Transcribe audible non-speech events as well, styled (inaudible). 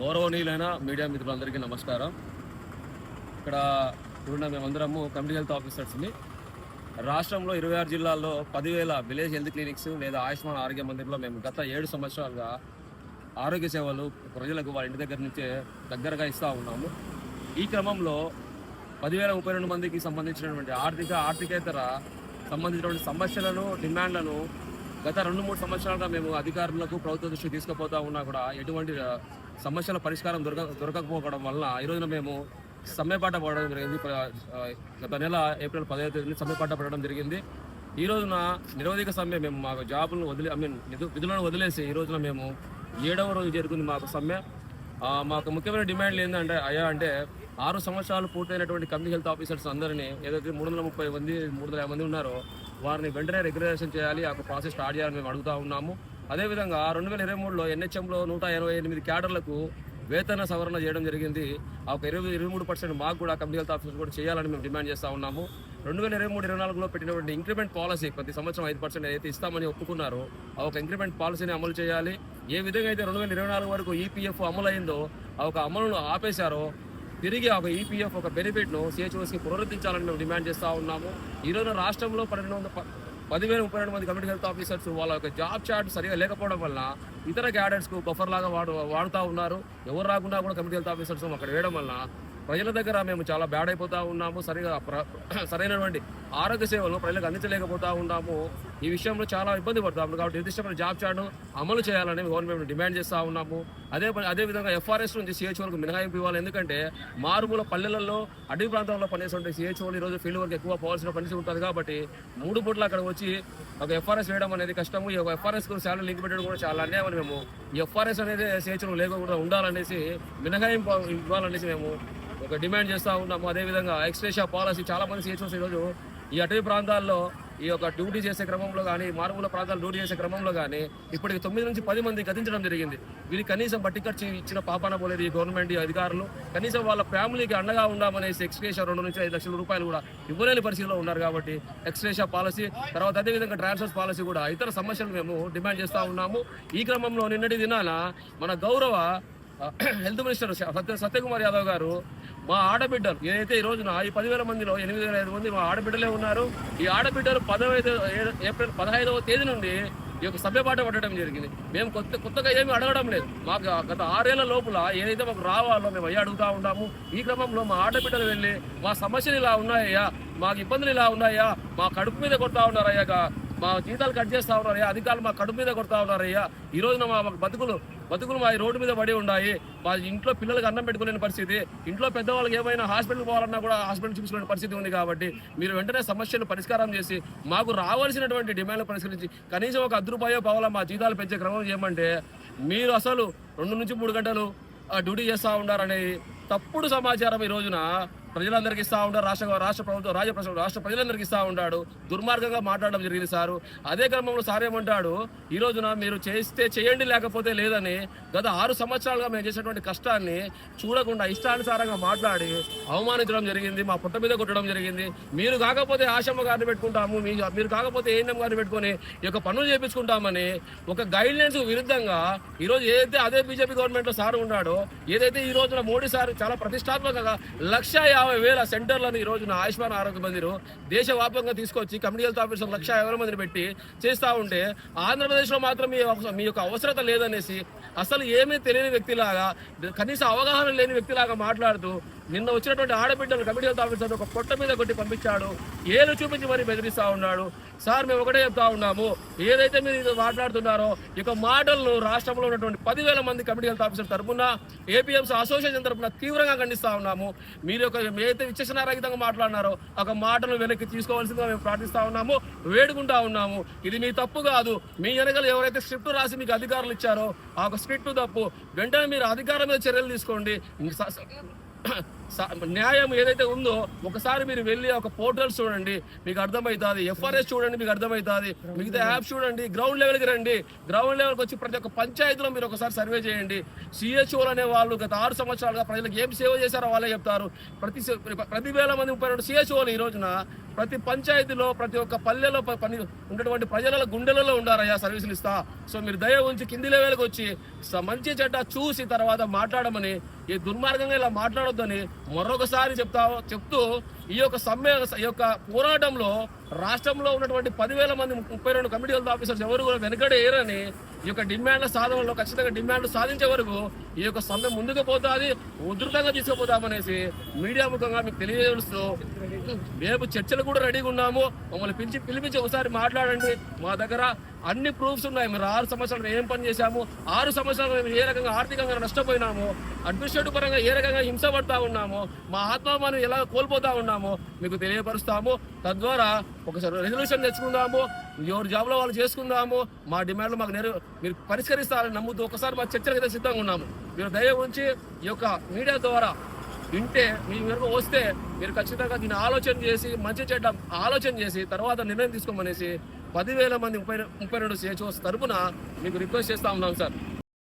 గౌరవనీయులైన మీడియా మిత్రులందరికీ నమస్కారం. ఇక్కడ ఇప్పుడున్న మేమందరము కమ్యూనిటీ హెల్త్ ఆఫీసర్స్ని. రాష్ట్రంలో ఇరవై ఆరు జిల్లాల్లో పదివేల విలేజ్ హెల్త్ క్లినిక్స్ లేదా ఆయుష్మాన్ ఆరోగ్య మందిర్లో మేము గత ఏడు సంవత్సరాలుగా ఆరోగ్య సేవలు ప్రజలకు వాళ్ళ ఇంటి దగ్గర నుంచే దగ్గరగా ఇస్తూ ఉన్నాము. ఈ క్రమంలో పదివేల ముప్పై రెండు మందికి సంబంధించినటువంటి ఆర్థిక ఆర్థికేతర సంబంధించినటువంటి సమస్యలను డిమాండ్లను గత రెండు మూడు సంవత్సరాలుగా మేము అధికారులకు ప్రభుత్వ దృష్టికి తీసుకుపోతా ఉన్నా కూడా ఎటువంటి సమస్యల పరిష్కారం దొరక దొరకకపోవడం వలన ఈ రోజున మేము సమ్మెపాట పడడం జరిగింది. గత నెల ఏప్రిల్ పదహైదు తేదీని సమ్మెపాట పడడం జరిగింది. ఈ రోజున నిరవధిక సమ్మె మేము మాకు జాబులను వదిలే ఐ మీన్ విధులను వదిలేసి ఈ రోజున మేము ఏడవ రోజు జరుగుతుంది మాకు సమ్మె. మాకు ముఖ్యమైన డిమాండ్లు ఏంటంటే అయ్యా అంటే ఆరు సంవత్సరాలు పూర్తయినటువంటి కమ్యూనిటీ హెల్త్ ఆఫీసర్స్ అందరినీ ఏదైతే మూడు వందల ముప్పై మంది మూడు వందల యాభై మంది ఉన్నారో వారిని వెంటనే రెగ్యులరేషన్ చేయాలి ఆ ప్రాసెస్ స్టార్ట్ చేయాలని మేము అడుగుతా ఉన్నాము. అదేవిధంగా రెండు వేల ఇరవై మూడులో ఎన్హెచ్ఎంలో నూట ఎనభై ఎనిమిది క్యాడర్లకు వేతన సవరణ చేయడం జరిగింది. ఆ ఒక ఇరవై ఇరవై మూడు పర్సెంట్ మాకు కూడా కమ్యూనిటీ హెల్త్ ఆఫీసర్ కూడా చేయాలని మేము డిమాండ్ చేస్తా ఉన్నాము. రెండు వేల ఇరవై మూడు ఇరవై నాలుగులో పెట్టినటువంటి ఇంక్రిమెంట్ పాలసీ ప్రతి సంవత్సరం ఐదు పర్సెంట్ ఏదైతే ఇస్తామని ఒప్పుకున్నారో. ఆ ఒక ఇంక్రిమెంట్ పాలసీని అమలు చేయాలి. ఏ విధంగా అయితే రెండు వేల ఇరవై నాలుగు వరకు ఈపీఎఫ్ అమలు అయిందో ఆ ఒక అమలును ఆపేశారో తిరిగి ఒక ఈపీఎఫ్ ఒక బెనిఫిట్ను సిహెచ్ఓస్కి పునరుద్ధరించాలని మేము డిమాండ్ చేస్తూ ఉన్నాము. ఈ రాష్ట్రంలో పన్నెండు వందల పదివేల ముప్పై రెండు మంది కమ్యూనిటీ హెల్త్ ఆఫీసర్స్ వాళ్ళ యొక్క జాబ్ చార్ట్ సరిగా లేకపోవడం వల్ల ఇతర క్యాడెట్స్కు బఫర్ లాగా వాడు వాడుతూ ఉన్నారు. ఎవరు రాకుండా కూడా కమ్యూనిటీ హెల్త్ ఆఫీసర్స్ అక్కడ వేయడం వల్ల ప్రజల దగ్గర మేము చాలా బ్యాడ్ అయిపోతూ ఉన్నాము సరిగా (clears throat) సరైనటువంటి ఆరోగ్య సేవలు ప్రజలకు అందించలేకపోతూ ఉన్నాము. ఈ విషయంలో చాలా ఇబ్బంది పడతాము. కాబట్టి నిర్దిష్టమైన జాబ్ చార్ట్ అమలు చేయాలని గవర్నమెంట్ డిమాండ్ చేస్తూ ఉన్నాము. అదే అదేవిధంగా అదే విధంగా ఎఫ్ఆర్ఎస్ నుంచి సిహెచ్ఓలకు మినహాయింపు ఇవ్వాలి. ఎందుకంటే మారుమూల పల్లెలలో అడవి ప్రాంతంలో పనిచేస్తుంటే సిహెచ్ఓలు ఈరోజు ఫీల్డ్ వర్క్ ఎక్కువ పోవాల్సిన పనిచేసి ఉంటుంది కాబట్టి మూడు పూట్ల అక్కడ వచ్చి ఒక ఎఫ్ఆర్ఎస్ వేయడం అనేది కష్టము. ఈ ఎఫ్ఆర్ఎస్ శాలరీ లింక్ పెట్టడం కూడా చాలా అన్యాయమని మేము ఈ ఎఫ్ఆర్ఎస్ అనేది సిహెచ్ఓ లేకుండా ఉండాలనేసి మినహాయింపు ఇవ్వాలనేసి మేము ఒక డిమాండ్ చేస్తూ ఉన్నాము. అదేవిధంగా ఎక్స్ప్రెషా పాలసీ చాలా మంది సిహెచ్ఓస్ ఈరోజు ఈ అటవీ ప్రాంతాల్లో ఈ యొక్క డ్యూటీ చేసే క్రమంలో కానీ మారుమూల ప్రాంతాలు డ్యూటీ చేసే క్రమంలో కానీ ఇప్పటికి తొమ్మిది నుంచి పది మంది గతించడం జరిగింది. వీరికి కనీసం బట్టి ఖర్చు ఇచ్చిన పాపాన పోలేదు ఈ గవర్నమెంట్ ఈ అధికారులు. కనీసం వాళ్ళ ఫ్యామిలీకి అండగా ఉండామనేసి ఎక్స్ప్రెషా రెండు నుంచి ఐదు లక్షల రూపాయలు కూడా ఇవ్వలేని పరిస్థితిలో ఉన్నారు కాబట్టి ఎక్స్ట్రేషా పాలసీ తర్వాత అదేవిధంగా ట్రాన్స్ఫర్స్ పాలసీ కూడా ఇతర సమస్యలు మేము డిమాండ్ చేస్తూ ఉన్నాము. ఈ క్రమంలో నిన్నటి దినాన మన గౌరవ (clears throat) హెల్త్ మినిస్టర్ సత్య సత్యకుమార్ యాదవ్ గారు మా ఆడబిడ్డలు ఏదైతే ఈ రోజున ఈ పదివేల మందిలో ఎనిమిది వేల ఐదు మంది మా ఆడబిడ్డలే ఉన్నారు ఈ ఆడబిడ్డలు పదహైదు ఏప్రిల్ పదహైదవ తేదీ నుండి ఈ యొక్క సభ్యపాట పట్టడం జరిగింది. మేము కొత్త కొత్తగా ఏమీ అడగడం లేదు. మాకు గత ఆరేళ్ళ లోపల ఏదైతే మాకు రావాలో మేము అయ్యి అడుగుతా ఉంటాము ఈ క్రమంలో మా ఆడబిడ్డలు వెళ్ళి మా సమస్యలు ఇలా ఉన్నాయ్యా మాకు ఇబ్బందులు ఇలా ఉన్నాయా మా కడుపు మీద కొడతా ఉన్నారయ్యా మా జీతాలు కట్ చేస్తా ఉన్నారయ్యా అధికారులు మా కడుపు మీద కొడతా ఉన్నారయ్యా ఈ రోజున మా మా బతుకులు బతుకులు మా రోడ్డు మీద పడి ఉన్నాయి మా ఇంట్లో పిల్లలకు అన్నం పెట్టుకోలేని పరిస్థితి. ఇంట్లో పెద్దవాళ్ళకి ఏమైనా హాస్పిటల్ పోవాలన్నా కూడా హాస్పిటల్ చూపించుకునే పరిస్థితి ఉంది కాబట్టి మీరు వెంటనే సమస్యలు పరిష్కారం చేసి మాకు రావాల్సినటువంటి డిమాండ్లు పరిష్కరించి కనీసం ఒక అర్ధ రూపాయో పావుల మా జీతాలు పెంచే క్రమం ఏమంటే మీరు అసలు రెండు నుంచి మూడు గంటలు డ్యూటీ చేస్తూ ఉన్నారనే తప్పుడు సమాచారం ఈ రోజున. ప్రజలందరికీ ఇస్తా ఉంటాడు రాష్ట్ర రాష్ట్ర ప్రభుత్వం రాజ్య రాష్ట్ర ప్రజలందరికీ ఇస్తూ ఉంటాడు. దుర్మార్గంగా మాట్లాడడం జరిగింది సారు. అదే క్రమంలో సార్ ఏమంటాడు ఈ రోజున మీరు చేస్తే చేయండి లేకపోతే లేదని గత ఆరు సంవత్సరాలుగా మేము చేసినటువంటి కష్టాన్ని చూడకుండా ఇష్టానుసారంగా మాట్లాడి అవమానించడం జరిగింది మా పుట్ట మీద కొట్టడం జరిగింది. మీరు కాకపోతే ఆశమ్మ గారిని పెట్టుకుంటాము మీరు కాకపోతే ఏఎన్ఎం గారిని పెట్టుకొని ఈ యొక్క పనులు చేపించుకుంటామని ఒక గైడ్లైన్స్ విరుద్ధంగా ఈరోజు ఏదైతే అదే బీజేపీ గవర్నమెంట్లో సార్ ఉన్నాడో ఏదైతే ఈ రోజున మోడీ సార్ చాలా ప్రతిష్టాత్మకంగా లక్ష యాభై వేల సెంటర్లను ఈ రోజున ఆయుష్మాన్ ఆరోగ్య మందిరు దేశవ్యాప్తంగా తీసుకొచ్చి కమ్యూనిటీ హెల్త్ ఆఫీసర్ లక్ష యాభై మందిని పెట్టి చేస్తూ ఉంటే ఆంధ్రప్రదేశ్లో మాత్రం మీ మీ యొక్క అవసరత లేదనేసి అసలు ఏమీ తెలియని వ్యక్తిలాగా కనీస అవగాహన లేని వ్యక్తిలాగా మాట్లాడుతూ నిన్న వచ్చినటువంటి ఆడబిడ్డలు కమిటీ హెల్త్ ఆఫీసర్ ఒక పొట్ట మీద కొట్టి పంపించాడు. ఏలు చూపించి మరీ బెదిరిస్తూ ఉన్నాడు. సార్ మేము ఒకటే చెప్తా ఉన్నాము. ఏదైతే మీరు మాట్లాడుతున్నారో ఇక మాటలను రాష్ట్రంలో ఉన్నటువంటి పదివేల మంది కమిటీ హెల్త్ ఆఫీసర్ తరపున ఏపీఎంసీ అసోసియేషన్ తరపున తీవ్రంగా ఖండిస్తూ ఉన్నాము. మీరు యొక్క ఏదైతే విచక్షణారహితంగా మాట్లాడినారో ఒక మాటను వెనక్కి తీసుకోవాల్సిందిగా మేము ప్రార్థిస్తూ ఉన్నాము వేడుకుంటా ఉన్నాము. ఇది మీ తప్పు కాదు. మీ వెనకలు ఎవరైతే స్క్రిప్ట్ రాసి మీకు అధికారులు ఇచ్చారో ఆ ఒక స్క్రిప్ట్ తప్పు. వెంటనే మీరు అధికారం మీద చర్యలు తీసుకోండి. న్యాయం ఏదైతే ఉందో ఒకసారి మీరు వెళ్ళి ఒక పోర్టల్ చూడండి మీకు అర్థమవుతుంది ఎఫ్ఆర్ఎస్ చూడండి మీకు అర్థమవుతుంది మిగతా యాప్ చూడండి గ్రౌండ్ లెవెల్కి రండి. గ్రౌండ్ లెవెల్కి వచ్చి ప్రతి ఒక్క పంచాయతీలో మీరు ఒకసారి సర్వే చేయండి. సిహెచ్ఓలు అనే వాళ్ళు గత ఆరు సంవత్సరాలుగా ప్రజలకు ఏం సేవ చేశారో వాళ్ళే చెప్తారు. ప్రతి ప్రతి వేల మంది ముప్పై రెండు సిహెచ్ఓలు ఈ రోజున ప్రతి పంచాయతీలో ప్రతి ఒక్క పల్లెలో ప- పని ఉన్నటువంటి ప్రజల గుండెలలో ఉండారయ్యా సర్వీసులు ఇస్తా. సో మీరు దయ ఉంచి కింది లెవెల్కి వచ్చి స- మంచి చెడ్డ చూసి తర్వాత మాట్లాడమని ఈ దుర్మార్గంగా ఇలా మాట్లాడొద్దని మరొకసారి చెప్తా చెప్తూ ఈ యొక్క సమ్మె ఈ యొక్క పోరాటంలో రాష్ట్రంలో ఉన్నటువంటి పదివేల మంది ముప్పై రెండు కమిటీ హెల్త్ ఆఫీసర్స్ ఎవరు కూడా వెనకడేయరని ఈ యొక్క డిమాండ్ల సాధనలో ఖచ్చితంగా డిమాండ్లు సాధించే వరకు ఈ యొక్క సమ్మె ముందుకు పోతుంది ఉధృతంగా తీసుకుపోతామనేసి మీడియా ముఖంగా మీకు తెలియజేస్తూ మేము చర్చలు కూడా రెడీగా ఉన్నాము. మమ్మల్ని పిలిచి పిలిపించి ఒకసారి మాట్లాడండి. మా దగ్గర అన్ని ప్రూఫ్స్ ఉన్నాయి. మీరు ఆరు సంవత్సరాలు ఏం పని చేశాము? ఆరు సంవత్సరాలు మేము ఏ రకంగా ఆర్థికంగా నష్టపోయినాము? అడ్మినిస్ట్రేటివ్ పరంగా ఏ రకంగా హింస పడతా ఉన్నాము? మా ఆత్మామాన్ని ఎలా కోల్పోతా ఉన్నాము? మీకు తెలియపరుస్తాము. తద్వారా ఒకసారి రెజల్యూషన్ తెచ్చుకుందాము. ఎవరి జాబ్లో వాళ్ళు చేసుకుందాము. మా డిమాండ్లు మాకు నెరవే మీరు పరిష్కరిస్తారని నమ్ముతూ ఒకసారి మా చర్చలకు సిద్ధంగా ఉన్నాము. మీరు దయ ఉంచి ఈ యొక్క మీడియా ద్వారా వింటే మీ వరకు వస్తే మీరు ఖచ్చితంగా దీన్ని ఆలోచన చేసి మంచి చెడ్డ ఆలోచన చేసి తర్వాత నిర్ణయం తీసుకోమనేసి పదివేల మంది ముప్పై ముప్పై రెండు సిహెచ్ఓస్ తరపున మీకు రిక్వెస్ట్ చేస్తా ఉన్నాం సార్.